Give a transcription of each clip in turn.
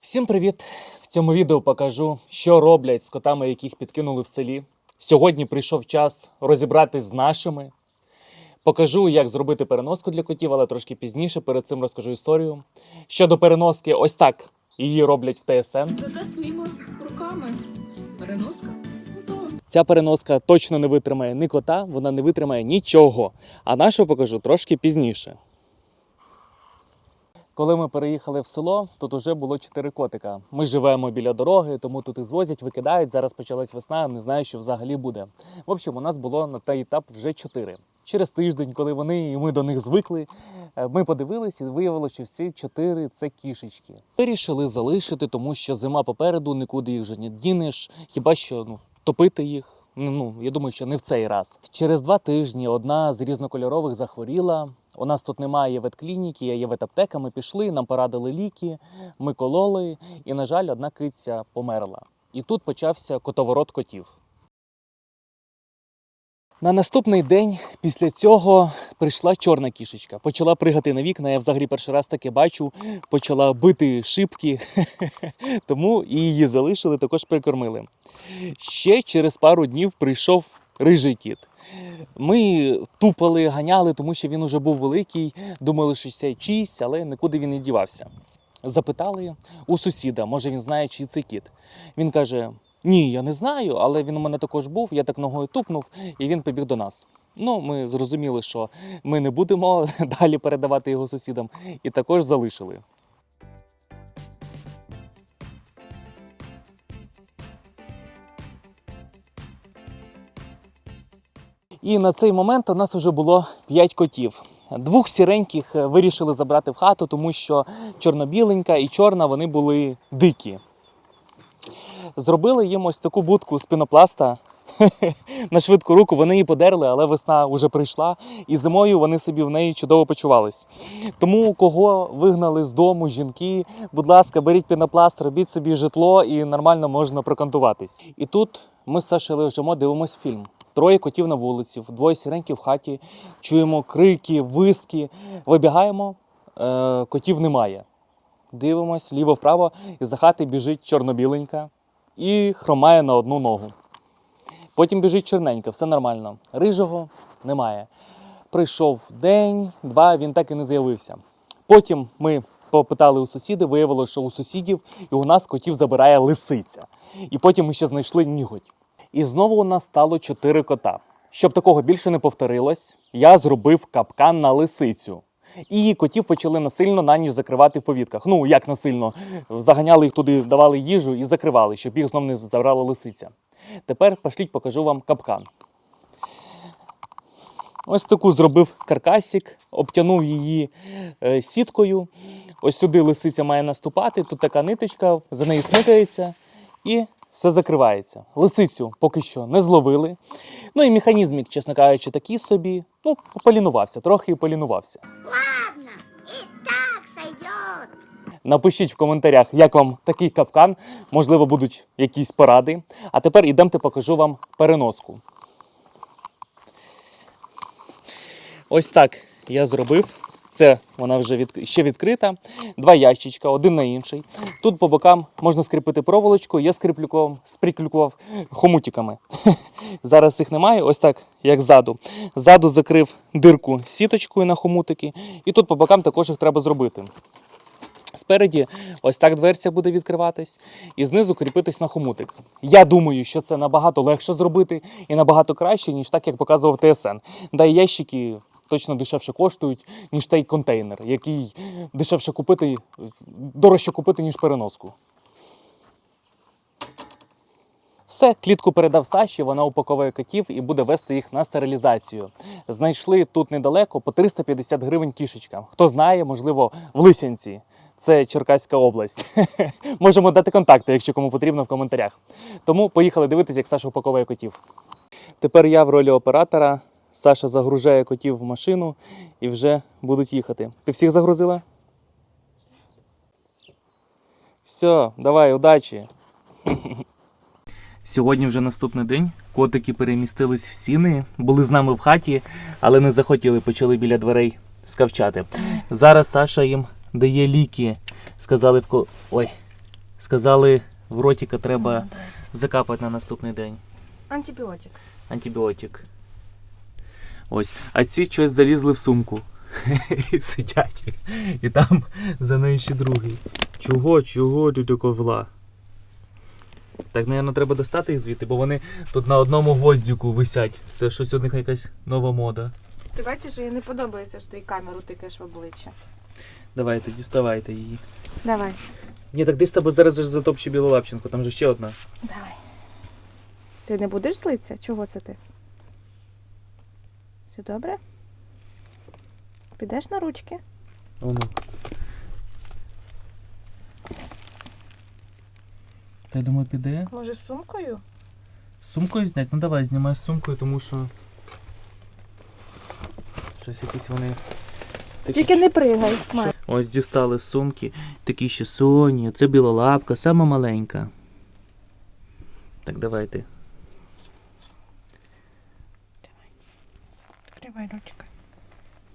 Всім привіт! В цьому відео покажу, що роблять з котами, яких підкинули в селі. Сьогодні прийшов час розібратись з нашими. Покажу, як зробити переноску для котів, але трошки пізніше. Перед цим розкажу історію. Щодо переноски, ось так її роблять в ТСН. Зате своїми руками. Переноска. Ця переноска точно не витримає ні кота, вона не витримає нічого. А нашу покажу трошки пізніше. Коли ми переїхали в село, тут уже було чотири котика. Ми живемо біля дороги, тому тут і звозять, викидають. Зараз почалась весна, не знаю, що взагалі буде. В общем, у нас було на той етап вже чотири. Через тиждень, коли вони і ми до них звикли, е, ми подивилися і виявилося, що всі чотири це кішечки. Вирішили залишити, тому що зима попереду, нікуди їх вже не дінеш, хіба що ну, топити їх. Ну, Ну, я думаю, що не в цей раз. Через два тижні одна з різнокольорових захворіла. У нас тут немає ветклініки, є ветаптека. Ми пішли, нам порадили ліки, ми кололи, і, на жаль, одна киця померла. І тут почався котоворот котів. На наступний день після цього прийшла чорна кішечка. Почала пригати на вікна. Я взагалі перший раз таке бачу. Почала бити шибки, тому її залишили, також прикормили. Ще через пару днів прийшов рижий кіт. Ми тупали, ганяли, тому що він уже був великий, думали, що це чийсь, але нікуди він не дівався. Запитали у сусіда, може він знає, чий це кіт. Він каже: Ні, я не знаю, але він у мене також був. Я так ногою тупнув, і він побіг до нас. Ну, ми зрозуміли, що ми не будемо далі передавати його сусідам, і також залишили. І на цей момент у нас вже було 5 котів. Двох сіреньких е, вирішили забрати в хату, тому що чорнобіленька і чорна вони були дикі. Зробили їм ось таку будку з пінопласта. На швидку руку вони її подерли, але весна вже прийшла, і зимою вони собі в неї чудово почувались. Тому кого вигнали з дому жінки, будь ласка, беріть пінопласт, робіть собі житло і нормально можна прокантуватись. І тут ми з Сашею лежимо, дивимось фільм. Троє котів на вулиці, двоє сіреньків в хаті, чуємо крики, виски. Вибігаємо, е, котів немає. Дивимось ліво-вправо, і за хати біжить чорнобіленька і хромає на одну ногу. Потім біжить чорненька, все нормально. Рижого немає. Прийшов день, два, він так і не з'явився. Потім ми попитали у сусідів, виявилося, що у сусідів і у нас котів забирає лисиця. І потім ми ще знайшли ніготь. І знову у нас стало чотири кота. Щоб такого більше не повторилось, я зробив капкан на лисицю. І котів почали насильно на ніч закривати в повітках. Ну, як насильно, заганяли їх туди, давали їжу і закривали, щоб їх знов не забрала лисиця. Тепер пошліть, покажу вам капкан. Ось таку зробив каркасик, обтягнув її е, сіткою. Ось сюди лисиця має наступати, тут така ниточка, за неї смикається і все закривається. Лисицю поки що не зловили. Ну і механізмік, чесно кажучи, такий собі. Ну, полінувався, трохи полінувався. Ладно, и так. Напишіть в коментарях, як вам такий капкан, можливо, будуть якісь поради. А тепер ідемте покажу вам переноску. Ось так я зробив. Це вона вже від... ще відкрита. Два ящичка, один на інший. Тут по бокам можна скріпити проволочку, я скріплював, спріклював хомутиками. Зараз їх немає, ось так, як ззаду. Ззаду закрив дирку сіточкою на хомутики, і тут по бокам також їх треба зробити. Спереді ось так дверця буде відкриватись, і знизу кріпитись на хомутик. Я думаю, що це набагато легше зробити і набагато краще, ніж так, як показував ТСН. Да і ящики точно дешевше коштують, ніж той контейнер, який дешевше купити, дорожче купити, ніж переноску. Все, клітку передав Саші, вона упаковує котів і буде вести їх на стерилізацію. Знайшли тут недалеко по 350 гривень кішечка. Хто знає, можливо, в Лисянці. Це Черкаська область. Можемо дати контакти, якщо кому потрібно в коментарях. Тому поїхали дивитися, як Саша упаковує котів. Тепер я в ролі оператора. Саша загружає котів в машину і вже будуть їхати. Ти всіх загрузила? Все, давай, удачі. Сьогодні вже наступний день. Котики перемістились в сіни, були з нами в хаті, але не захотіли, почали біля дверей скавчати. Зараз Саша їм дає ліки. Сказали в ко. Ой, Сказали, в ротика треба закапати на наступний день. Антибіотик. Антибіотик. Ось. А ці щось залізли в сумку. І сидять. І там за нею ще другий. Чого, чого ти до ковла? Так, напевно, треба достати їх звідти, бо вони тут на одному гвоздіку висять. Це щось у них якась нова мода. Ти бачиш, їй не подобається, що ти камеру тикаєш в обличчя. Давайте, діставайте її. Давай. Ні, так десь тебе зараз же затопче білолапченко, там же ще одна. Давай. Ти не будеш злитися? Чого це ти? Все добре? Підеш на ручки? Оно. Я думаю, піде. Може, з сумкою? З Сумкою зняти? Ну давай, знімай з сумкою, тому що. Щось якісь вони. такі Тільки не пригай. Май. Ось дістали з сумки. Такі ще соні. Це білолапка, сама маленька. Так, давайте. Відкривай ручки.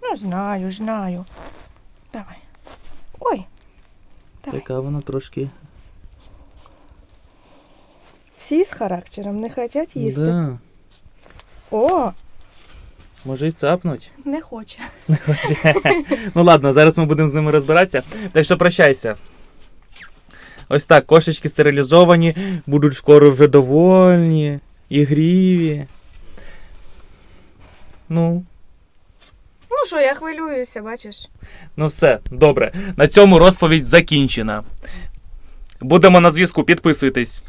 Ну, знаю, знаю. Давай. Ой. Давай. Така вона трошки. Всі з характером не хочуть їсти. Да. О, Може і цапнуть. не хоче. ну ладно, зараз ми будемо з ними розбиратися. Так що прощайся. Ось так, кошечки стерилізовані, будуть скоро вже довольні, ігріві. Ну, Ну що, я хвилююся, бачиш? ну все, добре. На цьому розповідь закінчена. Будемо на зв'язку, підписуйтесь.